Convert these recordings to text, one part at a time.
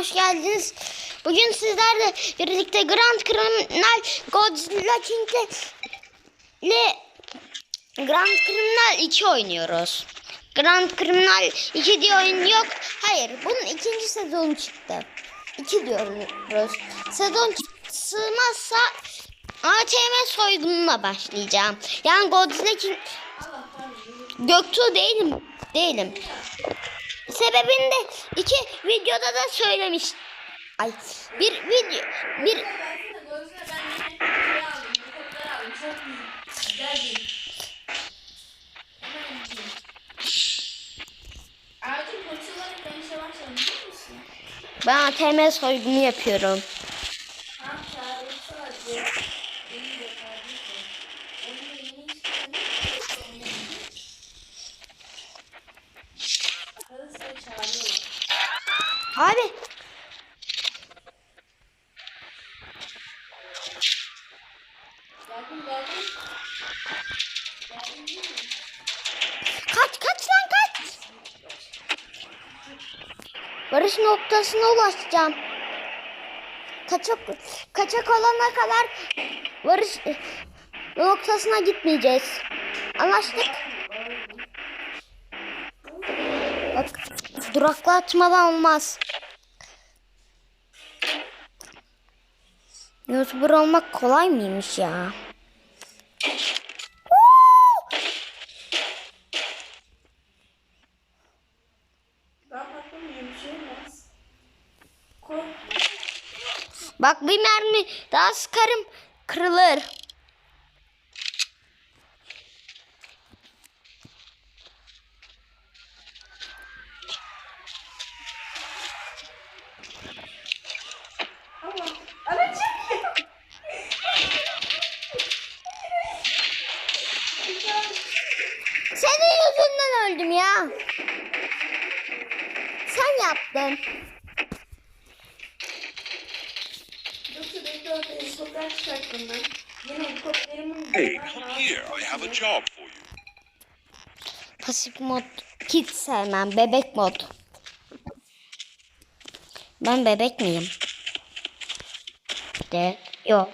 hoş geldiniz. Bugün sizlerle birlikte Grand Criminal Godzilla King'le ile Grand Criminal 2 oynuyoruz. Grand Criminal 2 diye oyun yok. Hayır, bunun ikinci sezonu çıktı. 2 diyoruz. Sezon sığmazsa ATM soygununa başlayacağım. Yani Godzilla King Göktuğ değilim. Değilim. Sebebini de iki videoda da söylemiş. Ay bir video bir ben ATM soygunu yapıyorum. Tam çağrısı vardı. Beni de çağırdı. Onun da yeni işlerini Arada sıra çağırıyorlar. Abi kaç kaç lan kaç. Barış noktasına ulaşacağım. Kaçak kaçak olana kadar varış noktasına gitmeyeceğiz. Anlaştık. Bak duraklatmadan olmaz. YouTuber olmak kolay mıymış ya? Bak bir mermi daha sıkarım kırılır. Ama anacığım. Senin yüzünden öldüm ya. Sen yaptın. Yoksa bekle orada helikopter çıkarttım ben. Yine helikopterimin Hey, here. I have a job for you. Pasif mod hiç sevmem. Bebek mod. Ben bebek miyim? De yok.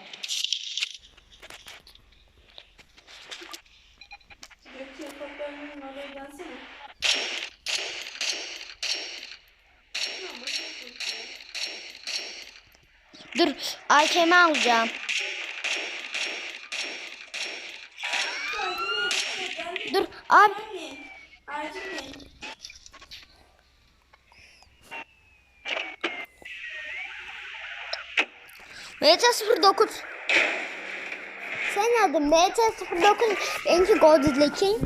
Dur AKM alacağım. Dur abi. Anne, acil mi? MT09 Sen adın MT09 Benimki Godzilla King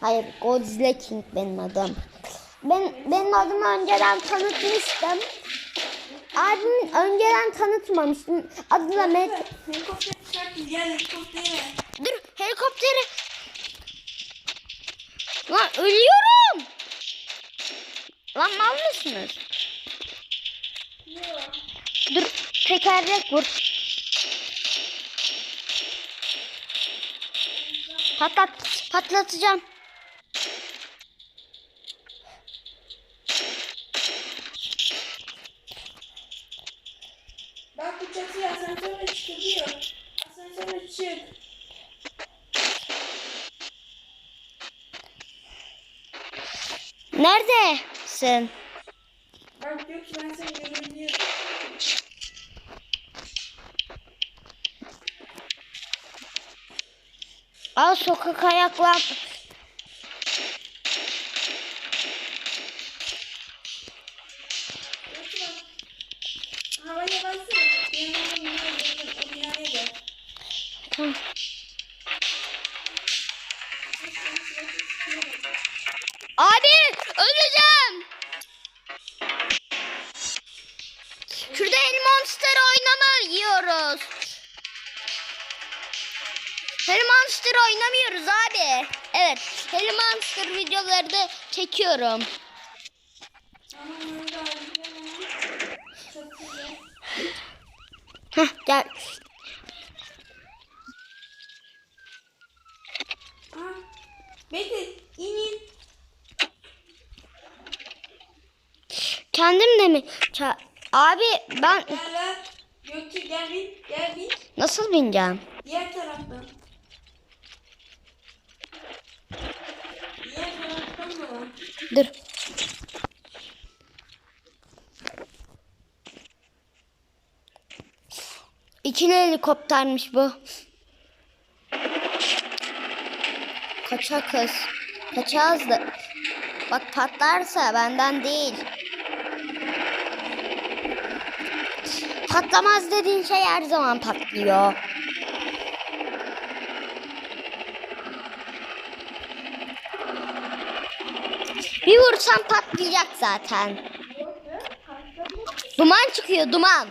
Hayır Godzilla King benim adım. Ben, Benim adımı önceden tanıtmıştım. Abimin önceden tanıtmamıştım. Adı da MT Dur helikopteri Lan ölüyorum Lan mal mısınız? Dur tekerlek vur. Patlat, patlatacağım. Bak bu çatıya asansörle çıkıyor. Asansörle çık. Neredesin? Bak Gökçe ben seni görebiliyorum. Al sokak ayaklar. Harry Monster videoları da çekiyorum. Heh, gel. Bekle. İn in. Kendim de mi? Ça- Abi ben Gel lan. Gökçe gel bin. Gel bin. nasıl bineceğim? Diğer taraftan. Diğer taraftan da var. Dur. İkili helikoptermiş bu. Kaça kız. Kaçağız da. Bak patlarsa benden değil. Patlamaz dediğin şey her zaman patlıyor. Bir vursam patlayacak zaten. Duman çıkıyor duman.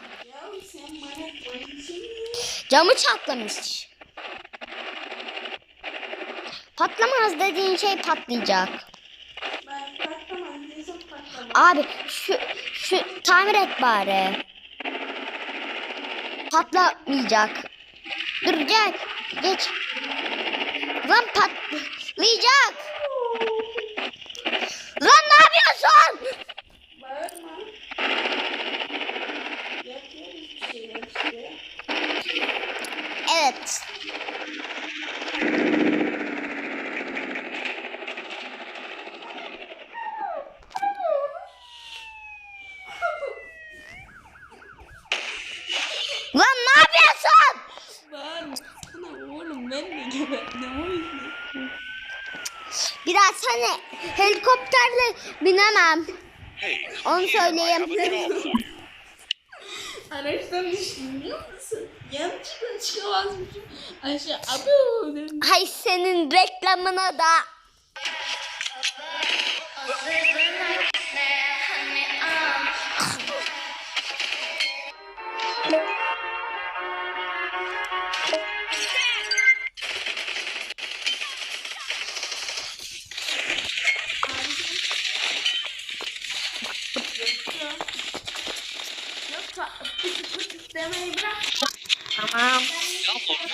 Camı çatlamış. Patlamaz dediğin şey patlayacak. Abi şu şu tamir et bari. Patlamayacak. Dur gel. Geç. Lan patlayacak. Yapıyorsun? Bağırma. Yapıyoruz bir şeyler işte. Evet. Lan ne yapıyorsun? Bağırma. Sana oğlum ben de geberdim. O yüzden. Daha sana helikopterle binemem. Hey, Onu söyleyeyim. Araçtan düştüm biliyor musun? Yanlışlıkla çıkamazmışım. Abo dedim. Hay senin reklamına da.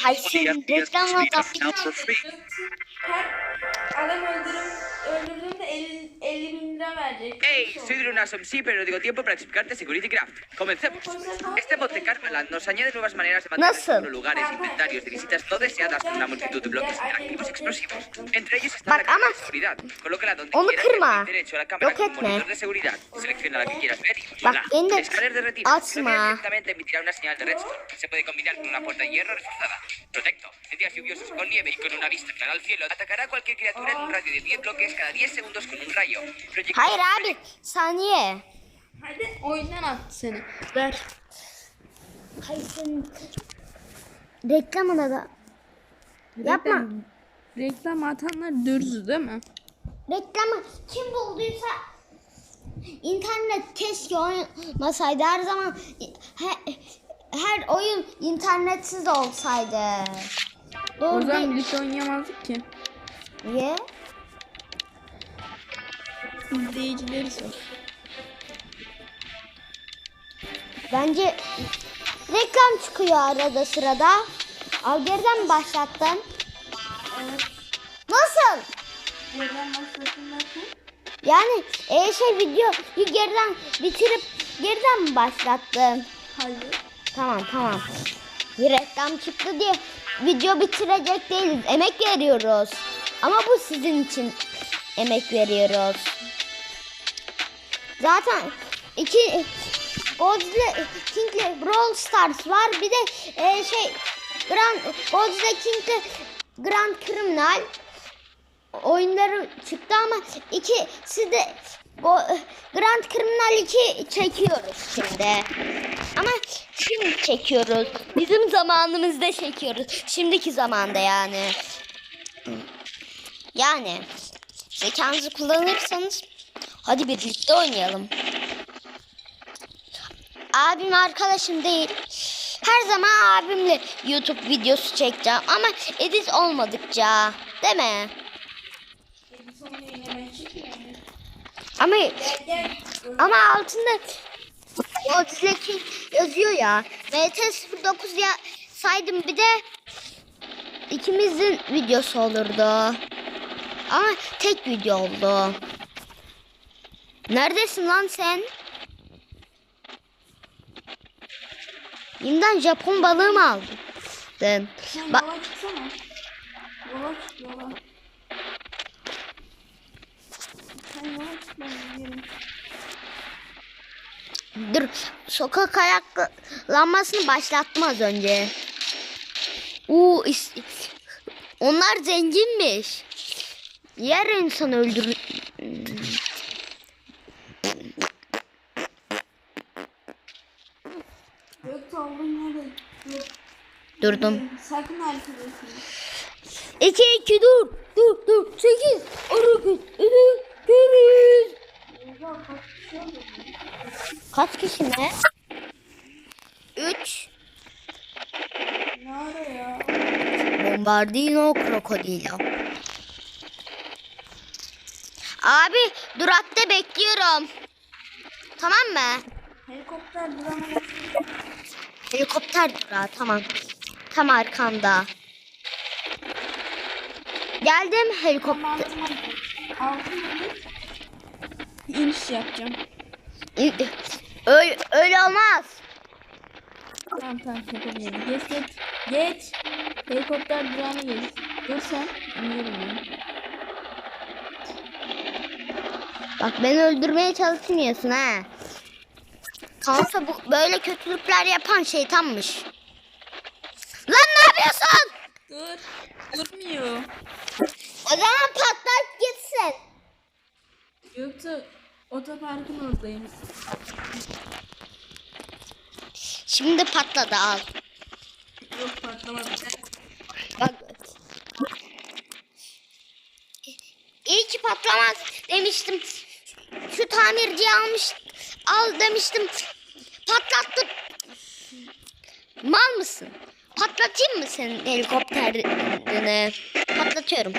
Hay senin reklamına da. Her Hey, soy Drunasom, sí, pero no digo tiempo para explicarte Security Craft. Comencemos. Este bot de Carmeland nos añade nuevas maneras de mantener Nasıl? seguros lugares, inventarios de visitas no deseadas con una multitud de bloques interactivos explosivos. Entre ellos está la cámara de seguridad. Colócala donde quieras kırma. derecho a la cámara Yok con etme. monitor de seguridad. Selecciona la que quieras ver y de El escáner de retina. Si lo atma. miras directamente emitirá una señal de redstone. Se puede combinar con una puerta de hierro reforzada. Protecto. En días lluviosos con nieve y con una vista clara al cielo, atacará a cualquier criatura en un radio de 10 bloques cada 10 segundos con un rayo. Proyectil- Hayır abi saniye. Hadi oyundan attı seni. Ver. Hay senin reklamına da. Yapma. Reklam atanlar dürzü değil mi? Reklamı kim bulduysa internet keşke olmasaydı her zaman her, her oyun internetsiz olsaydı. O Doğru zaman değil. birlikte oynayamazdık ki. Niye? İzleyicileri sor. Bence reklam çıkıyor arada sırada. Al geriden mi başlattın? Evet. Nasıl? Neden başlasın derken? Yani e, şey videoyu geriden bitirip geriden mi başlattın? Hayır. Tamam tamam. Bir reklam çıktı diye video bitirecek değiliz. Emek veriyoruz. Ama bu sizin için emek veriyoruz. Zaten iki Godzilla King'le Brawl Stars var. Bir de e, şey Grand Godzilla King'le Grand Criminal oyunları çıktı ama ikisi de Go- Grand Criminal 2 çekiyoruz şimdi. Ama şimdi çekiyoruz. Bizim zamanımızda çekiyoruz. Şimdiki zamanda yani. Yani zekanızı kullanırsanız hadi birlikte oynayalım. Abim arkadaşım değil. Her zaman abimle YouTube videosu çekeceğim ama edit olmadıkça. Değil mi? Ama ama altında Godzilla King yazıyor ya. MT09 ya saydım bir de ikimizin videosu olurdu. Ama tek video oldu. Neredesin lan sen? Yeniden Japon balığı mı aldın? Bak. Dur sokak ayaklanmasını başlatmaz önce. Uu, onlar zenginmiş. Yer insanı öldürür Durdum. Sakın hareket etme. 2 2 dur. Dur dur. 8 12 13 Oha kaç kişi ne? 3 Ne ara ya? Bombardino krokodilo. Abi durakta bekliyorum. Tamam mı? Helikopter duramadı. Helikopter durağı tamam. Tam arkanda. Geldim helikopter. İniş yapacağım. Öyle, öyle olmaz. Tamam tamam yapabilirim. Geç geç. Geç. Helikopter durağına geç. Dur sen. İniyorum ben. Bak beni öldürmeye çalışmıyorsun ha. Kanka bu böyle kötülükler yapan şeytanmış. Yapıyorsun? Dur. Durmuyor. O zaman patlat gitsin. Yoksa otoparkın oradayım. Şimdi patladı al. Yok patlamadı. Bak. İyi ki patlamaz demiştim. Şu tamirciyi almış al demiştim. Patlattı. Mal mısın? Patlatayım mı senin helikopterini? Patlatıyorum.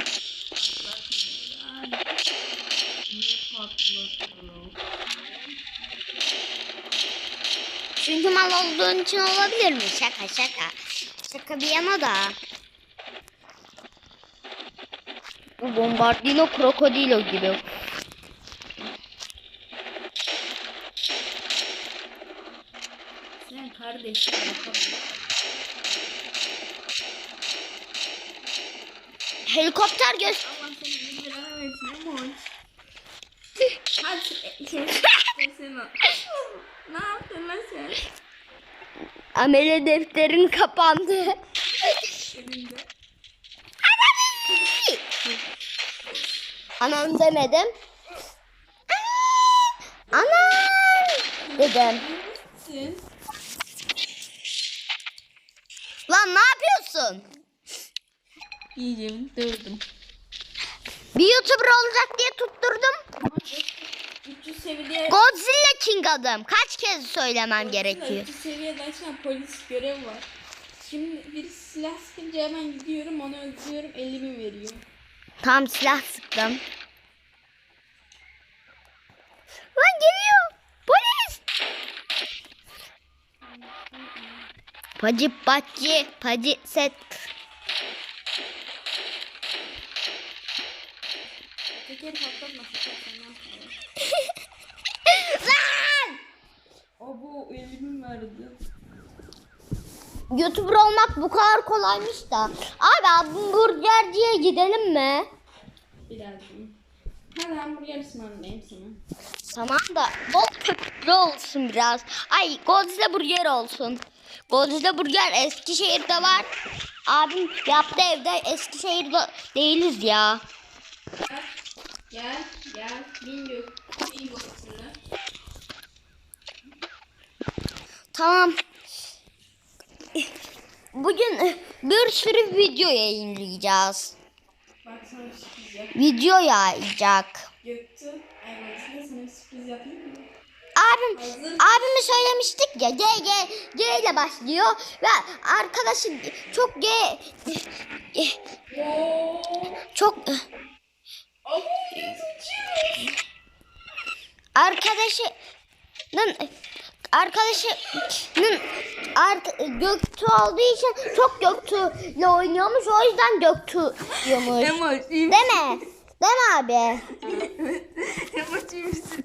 Çünkü mal olduğun için olabilir mi? Şaka şaka. Şaka bir yana da. Bu bombardino krokodilo gibi. Sen kardeşim yapamıyorsun. Helikopter göz... Allah seni bir lira versin ama Hadi şey sen Ne yaptın lan sen? Amele defterin kapandı. Anam demedim. Anam dedim. Lan ne yapıyorsun? Yiyeceğim dövdüm. Bir YouTuber olacak diye tutturdum. 300 seviyede Godzilla King adım. Kaç kez söylemem gerekiyor. 300 seviyede açan polis görev var. Şimdi bir silah sıkınca hemen gidiyorum onu öldürüyorum 50 bin veriyor. Tam silah sıktım. Lan geliyor. Polis. Pacı bacı pacı set. Tekeri patlatma sakın ne yapalım. Lan! O bu 50 bin verdi. YouTuber olmak bu kadar kolaymış da. Abi hamburgerciye gidelim mi? Birazcık. Hadi hamburger ısmarlayayım sana. Tamam da bol köpüklü olsun biraz. Ay Godzilla burger olsun. Godzilla burger Eskişehir'de var. Abim yaptı evde Eskişehir'de değiliz ya. Gel, gel. Bin içinde. Tamam. Bugün bir sürü video yayınlayacağız. Bak sana bir sürpriz yap. Video yayacak. Göktuğ, Ayvalık'ta sana bir sürpriz yapayım mı? Abim Hazır. abimi söylemiştik ya G G G ile başlıyor ve arkadaşı çok G Oo. çok yazıcı. Arkadaşının arkadaşının ark, Göktuğ olduğu için çok Göktuğ ile oynuyormuş o yüzden Göktuğ diyormuş. Emojiyim. Değil mi? Değil mi abi? Emojiymişsin.